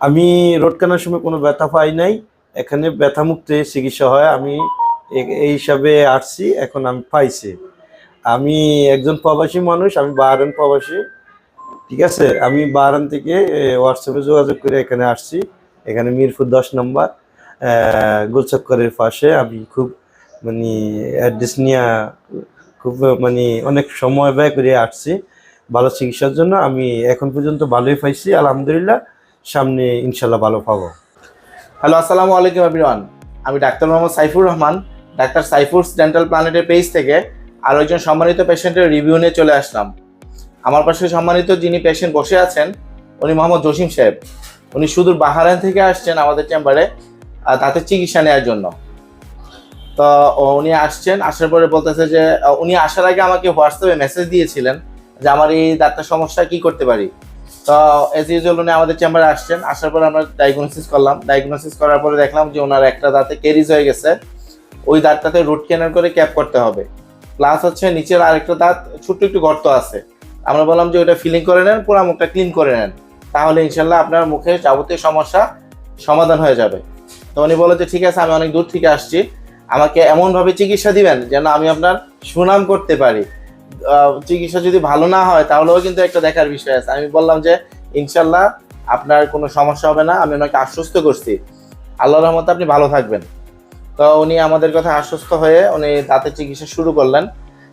আমি রোড কানার সময় কোনো ব্যথা পাই নাই। এখানে ব্যথা মুক্তি চিকিৎসা হয়। আমি এই হিসাবে আসছি, এখন আমি পাইছি। আমি একজন প্রবাসী মানুষ, আমি বাহারান প্রবাসী, ঠিক আছে? আমি বাহারান থেকে হোয়াটসঅ্যাপে যোগাযোগ করে এখানে আসছি। এখানে মিরপুর দশ নম্বর গোলচক্করের পাশে। আমি খুব মানে অ্যাড্রেস নিয়ে খুব মানে অনেক সময় ব্যয় করে আসছি। ভালো চিকিৎসার জন্য আমি এখন পর্যন্ত ভালোই পাইছি, আলহামদুলিল্লাহ। সামনে ইনশাল্লাহ ভালো পাবো। হ্যালো, আসসালামু আলাইকুম এভরিওয়ান আমি doctor Mohammad Saifur Rahman, doctor Saifur's dental প্ল্যানেটের page থেকে আরও একজন সম্মানিত পেশেন্টের রিভিউ নিয়ে চলে আসলাম। আমার পাশে সম্মানিত যিনি পেশেন্ট বসে আছেন, উনি মোহাম্মদ জসিম সাহেব। উনি সুদূর বাহারান থেকে আসছেন আমাদের চেম্বারে দাঁতের চিকিৎসা নেওয়ার জন্য। তো উনি আসছেন, আসার পরে বলতেছে যে উনি আসার আগে আমাকে হোয়াটসঅ্যাপে মেসেজ দিয়েছিলেন যে, আমার এই দাঁতটার সমস্যা কি করতে পারি? তো এজ ইউজুয়াল উনি আমাদের চেম্বারে আসছেন। আসার পরে আমরা ডায়াগনোসিস করলাম। ডায়াগনোসিস করার পরে দেখলাম যে ওনার একটা দাঁতে কেরিজ হয়ে গেছে। ওই দাঁতটাতে রুট ক্যানাল করে ক্যাপ করতে হবে। প্লাস হচ্ছে নিচের আরেকটা দাঁত ছোট্ট একটু গর্ত আছে। আমরা বললাম যে ওটা ফিলিং করে নেন, পুরো মুখটা ক্লিন করে নেন। তাহলে ইনশাল্লাহ আপনার মুখে যাবতীয় সমস্যা সমাধান হয়ে যাবে। তো উনি বলে যে, ঠিক আছে, আমি অনেক দূর থেকে আসছি। আমাকে এমনভাবে চিকিৎসা দিবেন যেন আমি আপনার সুনাম করতে পারি। চিকিৎসা যদি ভালো না হয়, তাহলেও কিন্তু একটা দেখার বিষয় আছে। আমি বললাম যে, ইনশাল্লাহ আপনার কোনো সমস্যা হবে না, আমি ওনাকে আশ্বস্ত করছি। আল্লাহর রহমতে আপনি ভালো থাকবেন। তো উনি আমাদের কথা আশ্বস্ত হয়ে উনি দাঁতের চিকিৎসা শুরু করলেন।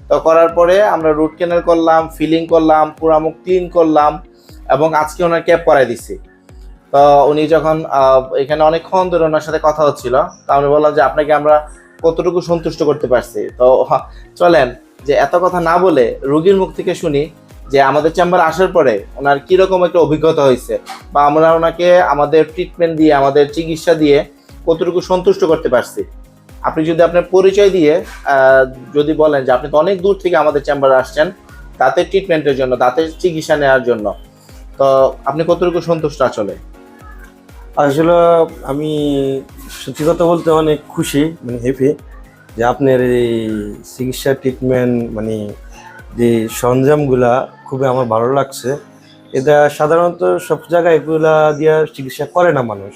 তো করার পরে আমরা রুট কেনার করলাম ফিলিং করলাম পুরা মুখ ক্লিন করলাম এবং আজকে ওনার ক্যাপ করাই দিছি তো উনি যখন এখানে অনেকক্ষণ ধরে ওনার সাথে কথা হচ্ছিল, তো আমি বললাম যে, আপনাকে আমরা কতটুকু সন্তুষ্ট করতে পারছি? তো চলেন যে এত কথা না বলে রোগীর মুখ থেকে শুনি যে আমাদের চেম্বার আসার পরে ওনার কীরকম একটা অভিজ্ঞতা হয়েছে বা আমরা ওনাকে আমাদের ট্রিটমেন্ট দিয়ে, আমাদের চিকিৎসা দিয়ে কতটুকু সন্তুষ্ট করতে পারছি। আপনি যদি আপনার পরিচয় দিয়ে যদি বলেন যে আপনি তো অনেক দূর থেকে আমাদের চেম্বারে আসছেন দাঁতের ট্রিটমেন্টের জন্য দাঁতের চিকিৎসা নেওয়ার জন্য, তো আপনি কতটুকু সন্তুষ্ট আসলে? আসলে আমি সত্যি কথা বলতে অনেক খুশি মানে হ্যাপি যে আপনার এই চিকিৎসা ট্রিটমেন্ট মানে যে সরঞ্জামগুলা খুবই আমার ভালো লাগছে। এটা সাধারণত সব জায়গায় এগুলা দিয়া চিকিৎসা করে না মানুষ।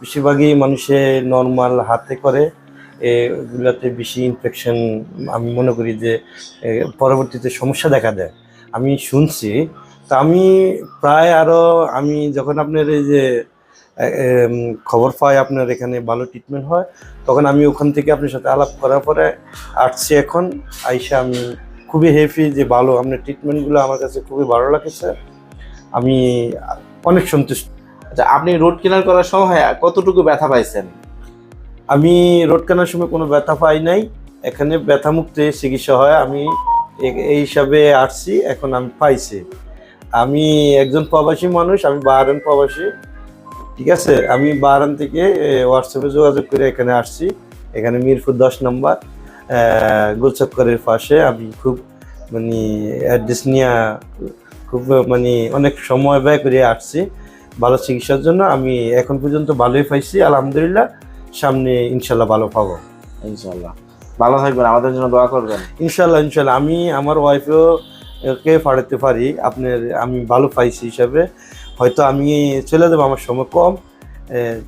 বেশিরভাগই মানুষে নর্মাল হাতে করে। এগুলাতে বেশি ইনফেকশন আমি মনে করি যে পরবর্তীতে সমস্যা দেখা দেয়। আমি শুনছি, তা আমি প্রায় আরও আমি যখন আপনার এই যে খবর পাই আপনার এখানে ভালো ট্রিটমেন্ট হয়। তখন আমি ওখান থেকে আপনার সাথে আলাপ করার পরে আসছি এখন। আইসা আমি খুবই হ্যাপি যে ভালো আপনার ট্রিটমেন্টগুলো আমার কাছে খুবই ভালো লাগেছে। আমি অনেক সন্তুষ্ট। আচ্ছা আপনি রোড কেনার করার সময় কতটুকু ব্যথা পাইছেন? আমি রোড কেনার সময় কোনো ব্যথা পাই নাই। এখানে ব্যথা মুক্তি চিকিৎসা হয়। আমি এই হিসাবে আসছি এখন আমি পাইছি। আমি একজন প্রবাসী মানুষ আমি বাহারান প্রবাসী। ঠিক আছে? আমি বাহারান থেকে হোয়াটসঅ্যাপে যোগাযোগ করে এখানে আসছি। এখানে মিরপুর দশ নম্বর গোলচক্করের পাশে। আমি খুব মানে অ্যাড্রেস নিয়ে খুব মানে অনেক সময় ব্যয় করে আসছি। ভালো চিকিৎসার জন্য আমি এখন পর্যন্ত ভালোই পাইছি আলহামদুলিল্লাহ। সামনে ইনশাল্লাহ ভালো পাবো। ইনশাল্লাহ। ভালো থাকবেন আমাদের জন্য দোয়া করবেন। ইনশাল্লাহ ইনশাল্লাহ। আমি আমার ওয়াইফেও কে ফাড়াতে পারি আপনার আমি ভালো পাইছি হিসাবে। হয়তো আমি চলে যাব, আমার সময় কম।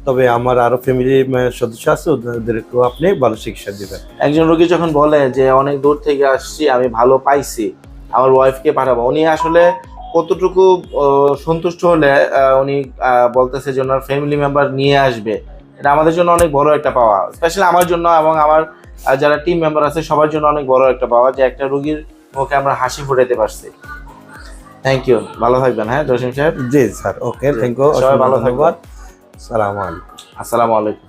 তবে আমার আরও ফ্যামিলি সদস্য আছে, ওদেরকেও আপনি ভালো চিকিৎসা দেবেন। একজন রোগী যখন বলে যে, অনেক দূর থেকে আসছি, আমি ভালো পাইছি, আমার ওয়াইফকে পাঠাবো। উনি আসলে কতটুকু সন্তুষ্ট হলে উনি বলতেছে যে, ওনার ফ্যামিলি মেম্বার নিয়ে আসবে। এটা আমাদের জন্য অনেক বড় একটা পাওয়া। স্পেশালি আমার জন্য এবং আমার যারা টিম মেম্বার আছে, সবার জন্য অনেক বড় একটা পাওয়া যে, একটা রোগীর মুখে আমরা হাসি ফুটাইতে পারছি। থ্যাংক ইউ ভালো থাকবেন হ্যাঁ জসিম সাহেব? জি স্যার ওকে থ্যাংক ইউ সবাই ভালো থাকবেন। আসসালামু সালাম আলাইকুম। আসসালামু আলাইকুম।